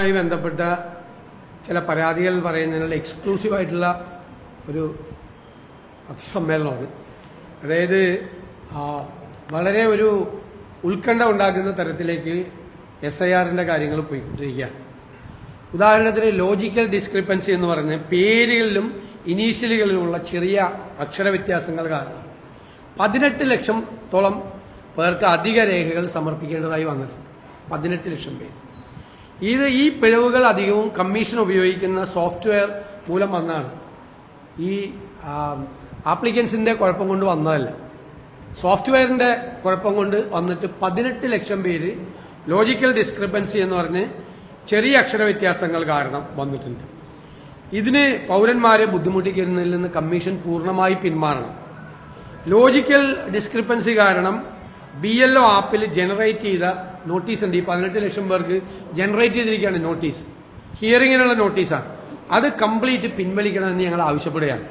മായി ബന്ധപ്പെട്ട ചില പരാതികൾ പറയുന്നതിനുള്ള എക്സ്ക്ലൂസീവ് ആയിട്ടുള്ള ഒരു പത്രസമ്മേളനമാണ്. അതായത് വളരെ ഒരു ഉത്കണ്ഠ ഉണ്ടാക്കുന്ന തരത്തിലേക്ക് എസ് ഐ ആറിന്റെ കാര്യങ്ങൾ പോയിക്കൊണ്ടിരിക്കുകയാണ്. ഉദാഹരണത്തിന് ലോജിക്കൽ ഡിസ്ക്രിപ്പൻസി എന്ന് പറഞ്ഞ് പേരുകളിലും ഇനീഷ്യലുകളിലുമുള്ള ചെറിയ അക്ഷര വ്യത്യാസങ്ങൾ കാരണം പതിനെട്ട് ലക്ഷം തോളം പേർക്ക് അധിക രേഖകൾ സമർപ്പിക്കേണ്ടതായി വന്നിട്ടുണ്ട്. പതിനെട്ട് ലക്ഷം പേര്. ഇത് ഈ പിഴവുകൾ അധികവും കമ്മീഷൻ ഉപയോഗിക്കുന്ന സോഫ്റ്റ്വെയർ മൂലം വന്നാണ് ഈ ആപ്ലിക്കൻസിന്റെ കുഴപ്പം കൊണ്ട് വന്നതല്ല. സോഫ്റ്റ്വെയറിന്റെ കുഴപ്പം കൊണ്ട് വന്നിട്ട് പതിനെട്ട് ലക്ഷം പേര് ലോജിക്കൽ ഡിസ്ക്രിപ്പൻസി എന്ന് പറഞ്ഞ് ചെറിയ അക്ഷര വ്യത്യാസങ്ങൾ കാരണം വന്നിട്ടുണ്ട്. ഇതിന് പൗരന്മാരെ ബുദ്ധിമുട്ടിക്കുന്നതിൽ നിന്ന് കമ്മീഷൻ പൂർണമായി പിന്മാറണം. ലോജിക്കൽ ഡിസ്ക്രിപ്പൻസി കാരണം ബി ആപ്പിൽ ജനറേറ്റ് ചെയ്ത നോട്ടീസ് ഉണ്ട്. ഈ പതിനെട്ട് ലക്ഷം പേർക്ക് ജനറേറ്റ് ചെയ്തിരിക്കുകയാണ് നോട്ടീസ്. ഹിയറിങ്ങിനുള്ള നോട്ടീസാണ്. അത് കംപ്ലീറ്റ് പിൻവലിക്കണമെന്ന് ഞങ്ങൾ ആവശ്യപ്പെടുകയാണ്.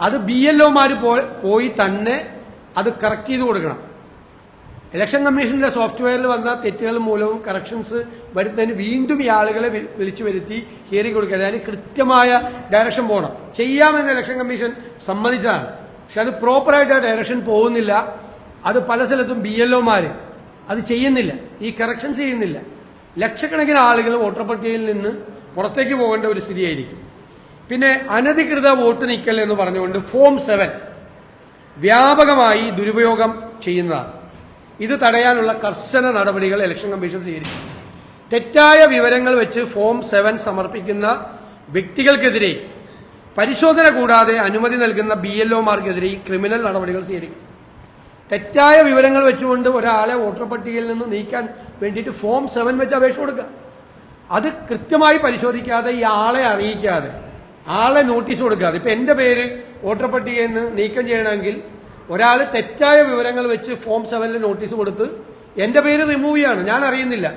അത് ബി എൽ ഒമാർ പോയി തന്നെ അത് കറക്റ്റ് ചെയ്ത് കൊടുക്കണം. ഇലക്ഷൻ കമ്മീഷന്റെ സോഫ്റ്റ്വെയറിൽ വന്ന തെറ്റുകൾ മൂലവും കറക്ഷൻസ് വരുന്നതിന് വീണ്ടും ഈ ആളുകളെ വിളിച്ചു വരുത്തി ഹിയറിംഗ് കൊടുക്കുക. അതിന് കൃത്യമായ ഡയറക്ഷൻ പോകണം. ചെയ്യാമെന്ന് ഇലക്ഷൻ കമ്മീഷൻ സമ്മതിച്ചതാണ്. പക്ഷെ അത് പ്രോപ്പറായിട്ട് ആ ഡയറക്ഷൻ പോകുന്നില്ല. അത് പല സ്ഥലത്തും ബി എൽ ഒമാര് അത് ചെയ്യുന്നില്ല. ഈ കറക്ഷൻ ചെയ്യുന്നില്ല. ലക്ഷക്കണക്കിന് ആളുകൾ വോട്ടർ പട്ടികയിൽ നിന്ന് പുറത്തേക്ക് പോകേണ്ട ഒരു സ്ഥിതിയായിരിക്കും. പിന്നെ അനധികൃത വോട്ട് നീക്കൽ എന്ന് പറഞ്ഞുകൊണ്ട് ഫോം സെവൻ വ്യാപകമായി ദുരുപയോഗം ചെയ്യുന്നതാണ്. ഇത് തടയാനുള്ള കർശന നടപടികൾ ഇലക്ഷൻ കമ്മീഷൻ സ്വീകരിക്കും തെറ്റായ വിവരങ്ങൾ വെച്ച് ഫോം സെവൻ സമർപ്പിക്കുന്ന വ്യക്തികൾക്കെതിരെ പരിശോധന കൂടാതെ അനുമതി നൽകുന്ന ബി എൽ ഒമാർക്കെതിരെ ക്രിമിനൽ നടപടികൾ സ്വീകരിക്കും. തെറ്റായ വിവരങ്ങൾ വെച്ചുകൊണ്ട് ഒരാളെ വോട്ടർ പട്ടികയിൽ നിന്ന് നീക്കാൻ വേണ്ടിയിട്ട് ഫോം സെവൻ വെച്ച് അപേക്ഷ കൊടുക്കുക. അത് കൃത്യമായി പരിശോധിക്കാതെ ഈ ആളെ അറിയിക്കാതെ ആളെ നോട്ടീസ് കൊടുക്കാതെ. ഇപ്പൊ എന്റെ പേര് വോട്ടർ പട്ടികയിൽ നിന്ന് നീക്കം ചെയ്യണമെങ്കിൽ ഒരാൾ തെറ്റായ വിവരങ്ങൾ വെച്ച് ഫോം സെവനിൽ നോട്ടീസ് കൊടുത്ത് എന്റെ പേര് റിമൂവ് ചെയ്യാണ്. ഞാൻ അറിയുന്നില്ല.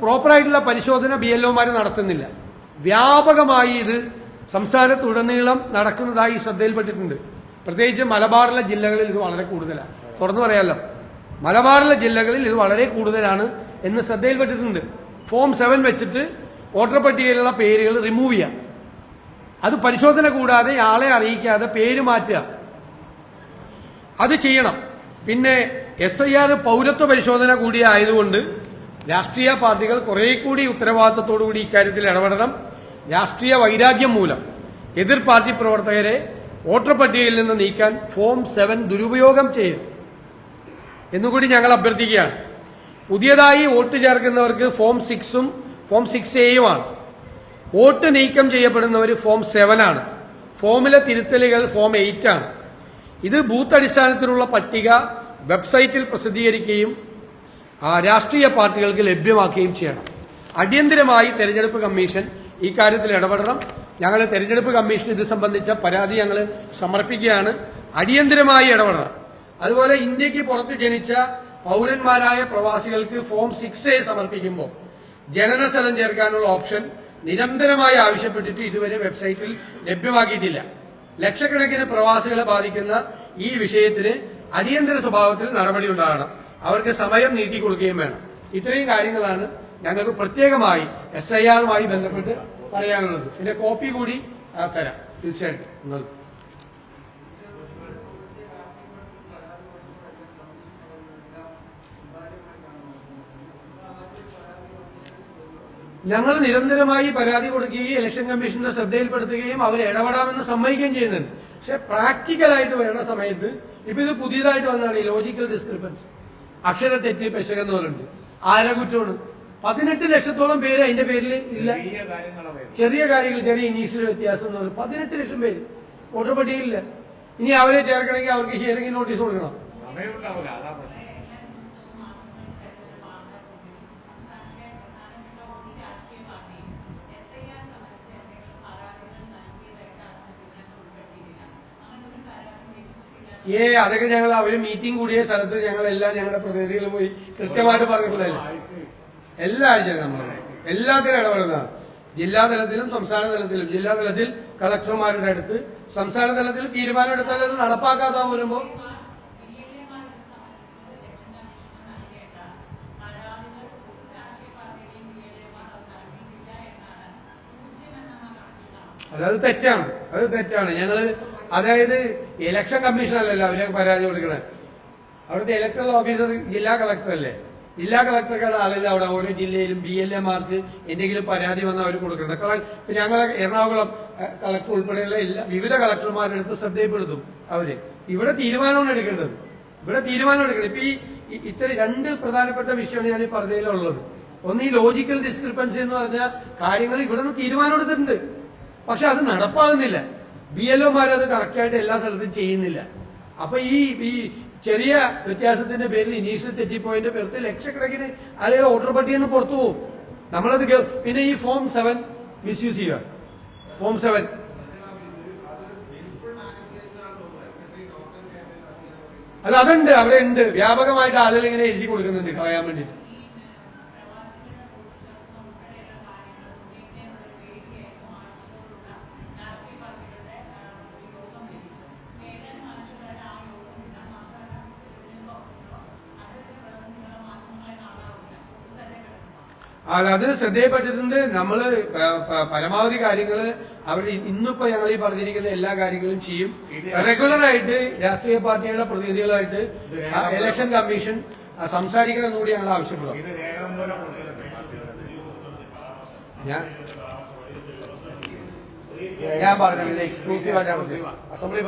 പ്രോപ്പറായിട്ടുള്ള പരിശോധന ബി എൽ ഒമാർ നടത്തുന്നില്ല. വ്യാപകമായി ഇത് സംസ്ഥാനത്തുടനീളം നടക്കുന്നതായി ശ്രദ്ധയിൽപ്പെട്ടിട്ടുണ്ട്. പ്രത്യേകിച്ച് മലബാറിലെ ജില്ലകളിൽ ഇത് വളരെ കൂടുതലാണ്. തുറന്നു പറയാമല്ലോ മലബാറിലെ ജില്ലകളിൽ ഇത് വളരെ കൂടുതലാണ് എന്ന് ശ്രദ്ധയിൽപ്പെട്ടിട്ടുണ്ട്. ഫോം സെവൻ വെച്ചിട്ട് വോട്ടർ പട്ടികയിലുള്ള പേരുകൾ റിമൂവ് ചെയ്യാം. അത് പരിശോധന കൂടാതെ ആളെ അറിയിക്കാതെ പേര് മാറ്റുക. അത് ചെയ്യണം. പിന്നെ എസ് ഐ ആർ പൗരത്വ പരിശോധന കൂടി ആയതുകൊണ്ട് രാഷ്ട്രീയ പാർട്ടികൾ കുറെ കൂടി ഉത്തരവാദിത്തത്തോടു കൂടി ഇക്കാര്യത്തിൽ ഇടപെടണം. രാഷ്ട്രീയ വൈരാഗ്യം മൂലം. എതിർ പാർട്ടി പ്രവർത്തകരെ വോട്ടർ പട്ടികയിൽ നിന്ന് നീക്കാൻ ഫോം സെവൻ ദുരുപയോഗം ചെയ്യും എന്നുകൂടി ഞങ്ങൾ അഭ്യർത്ഥിക്കുകയാണ്. പുതിയതായി വോട്ട് ചേർക്കുന്നവർക്ക് ഫോം സിക്സും ഫോം സിക്സ് എയുമാണ്. വോട്ട് നീക്കം ചെയ്യപ്പെടുന്നവർ ഫോം സെവൻ ആണ് ഫോമിലെ തിരുത്തലുകൾ ഫോം എയ്റ്റ് ആണ് ഇത് ബൂത്ത് അടിസ്ഥാനത്തിലുള്ള പട്ടിക വെബ്സൈറ്റിൽ പ്രസിദ്ധീകരിക്കുകയും രാഷ്ട്രീയ പാർട്ടികൾക്ക് ലഭ്യമാക്കുകയും ചെയ്യണം. അടിയന്തരമായി തെരഞ്ഞെടുപ്പ് കമ്മീഷൻ ഈ കാര്യത്തിൽ ഇടപെടണം. ഞങ്ങൾ തെരഞ്ഞെടുപ്പ് കമ്മീഷൻ ഇത് സംബന്ധിച്ച പരാതി ഞങ്ങൾ സമർപ്പിക്കുകയാണ്. അടിയന്തരമായി ഇടപെടണം. അതുപോലെ ഇന്ത്യയ്ക്ക് പുറത്ത് ജനിച്ച പൗരന്മാരായ പ്രവാസികൾക്ക് ഫോം സിക്സ് എ സമർപ്പിക്കുമ്പോൾ ജനന സ്ഥലം ചേർക്കാനുള്ള ഓപ്ഷൻ നിരന്തരമായി ആവശ്യപ്പെട്ടിട്ട് ഇതുവരെ വെബ്സൈറ്റിൽ ലഭ്യമാക്കിയിട്ടില്ല. ലക്ഷക്കണക്കിന് പ്രവാസികളെ ബാധിക്കുന്ന ഈ വിഷയത്തിന് അടിയന്തര സ്വഭാവത്തിൽ നടപടി ഉണ്ടാകണം അവർക്ക് സമയം നീട്ടിക്കൊടുക്കുകയും വേണം. ഇത്രയും കാര്യങ്ങളാണ് ഞങ്ങൾക്ക് പ്രത്യേകമായി എസ് ഐ ആറുമായി ബന്ധപ്പെട്ട് പറയാനുള്ളത്. പിന്നെ കോപ്പി കൂടി തരാം. തീർച്ചയായിട്ടും. ഞങ്ങൾ നിരന്തരമായി പരാതി കൊടുക്കുകയും ഇലക്ഷൻ കമ്മീഷന്റെ ശ്രദ്ധയിൽപ്പെടുത്തുകയും അവർ ഇടപെടാമെന്ന് സമ്മതിക്കുകയും ചെയ്യുന്നുണ്ട്. പക്ഷെ പ്രാക്ടിക്കലായിട്ട് വരുന്ന സമയത്ത് ഇപ്പൊ ഇത് പുതിയതായിട്ട് വന്നതാണ് ഈ ലോജിക്കൽ ഡിസ്ക്രിപ്പൻസ് അക്ഷര തെറ്റി പെശകെന്ന് പറയുന്നുണ്ട് ആരെ കുറ്റമാണ്? പതിനെട്ട് ലക്ഷത്തോളം പേര് അതിന്റെ പേരിൽ ഇല്ല. ചെറിയ കാര്യങ്ങൾ ചെറിയ ഇനീഷ്യൽ വ്യത്യാസം എന്ന് പറയും പതിനെട്ട് ലക്ഷം പേര്. വോട്ടർ പട്ടികയിലില്ല. ഇനി അവരെ ചേർക്കണമെങ്കിൽ അവർക്ക് ഹിയറിംഗ് നോട്ടീസ് കൊടുക്കണം. ഏ അതൊക്കെ ഞങ്ങൾ അവർ മീറ്റിംഗ് കൂടിയ സ്ഥലത്ത് ഞങ്ങൾ എല്ലാം ഞങ്ങളുടെ പ്രതിനിധികൾ പോയി കൃത്യമായിട്ട് പറഞ്ഞിട്ടുണ്ടല്ലോ എല്ലാ ആഴ്ചയും നമ്മൾ എല്ലാത്തിനും ഇടപെടുന്നതാണ് ജില്ലാതലത്തിലും സംസ്ഥാന തലത്തിലും ജില്ലാതലത്തിൽ കളക്ടർമാരുടെ അടുത്ത് സംസ്ഥാന തലത്തിൽ തീരുമാനമെടുത്താൽ അത് നടപ്പാക്കാതാ വരുമ്പോ അതത് തെറ്റാണ്. അത് തെറ്റാണ്. ഞങ്ങൾ അതായത് ഇലക്ഷൻ കമ്മീഷനല്ലല്ലോ അവരെ പരാതി കൊടുക്കണേ. അവിടുത്തെ ഇലക്ട്രൽ ഓഫീസർ ജില്ലാ കളക്ടർ അല്ലേ? ജില്ലാ കളക്ടർക്കാണ് ആളില്ല അവിടെ ഓരോ ജില്ലയിലും ബി എൽ എമാർക്ക് എന്തെങ്കിലും പരാതി വന്നാൽ അവർ കൊടുക്കുന്നത് ഇപ്പൊ ഞങ്ങൾ എറണാകുളം കളക്ടർ ഉൾപ്പെടെയുള്ള എല്ലാ വിവിധ കളക്ടർമാരുടെ അടുത്ത് ശ്രദ്ധയപ്പെടുത്തും അവർ. ഇവിടെ തീരുമാനമാണ് എടുക്കേണ്ടത്. ഇവിടെ തീരുമാനം എടുക്കണം. ഇപ്പൊ ഈ ഇത്തരം രണ്ട് പ്രധാനപ്പെട്ട വിഷയമാണ് ഞാൻ ഈ പറഞ്ഞതിലുള്ളത്. ഒന്ന് ഈ ലോജിക്കൽ ഡിസ്ക്രിപ്പൻസി എന്ന് പറഞ്ഞാൽ കാര്യങ്ങൾ ഇവിടെ നിന്ന് തീരുമാനം എടുത്തിട്ടുണ്ട്. പക്ഷെ അത് നടപ്പാകുന്നില്ല. ബി എൽ ഒമാരത് കറക്റ്റായിട്ട് എല്ലാ സ്ഥലത്തും ചെയ്യുന്നില്ല. അപ്പൊ ഈ ഈ ചെറിയ വ്യത്യാസത്തിന്റെ പേരിൽ ഇനീഷ്യൽ തെറ്റിപ്പോയിന്റെ പേർത്ത് ലക്ഷക്കണക്കിന് അല്ലെങ്കിൽ വോട്ടർ പട്ടികയിൽ നിന്ന് പുറത്തു പോകും. നമ്മളത് പിന്നെ ഈ ഫോം സെവൻ മിസ്യൂസ് ചെയ്യുക. Form seven. അല്ല അതുണ്ട് അവിടെ ഉണ്ട് വ്യാപകമായിട്ട് ആളുകൾ ഇങ്ങനെ എഴുതി കൊടുക്കുന്നുണ്ട് കളയാൻ വേണ്ടിയിട്ട്. അത് ശ്രദ്ധയിൽപ്പെട്ടിട്ടുണ്ട്. നമ്മൾ പരമാവധി കാര്യങ്ങൾ അവർ ഇന്നിപ്പോ ഞങ്ങൾ ഈ പറഞ്ഞിരിക്കുന്ന എല്ലാ കാര്യങ്ങളും ചെയ്യും. റെഗുലർ ആയിട്ട് രാഷ്ട്രീയ പാർട്ടികളുടെ പ്രതിനിധികളായിട്ട് ഇലക്ഷൻ കമ്മീഷൻ സംസാരിക്കണം കൂടി ഞങ്ങൾ ആവശ്യപ്പെടും. ഞാൻ ഞാൻ പറഞ്ഞത് എക്സ്ക്ലൂസീവ് ആയിട്ട് അസംബ്ലി